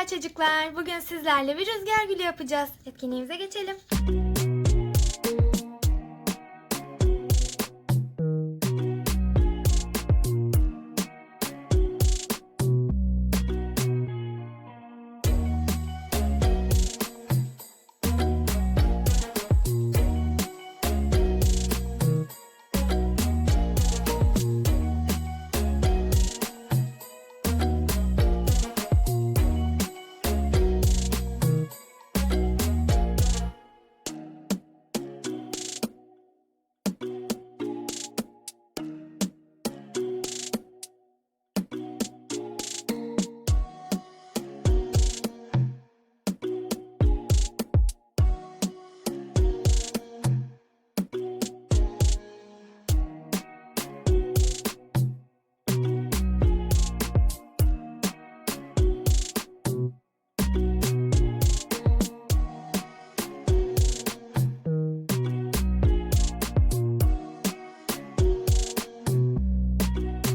Merhaba çocuklar. Bugün sizlerle bir rüzgar gülü yapacağız. Etkinliğimize geçelim.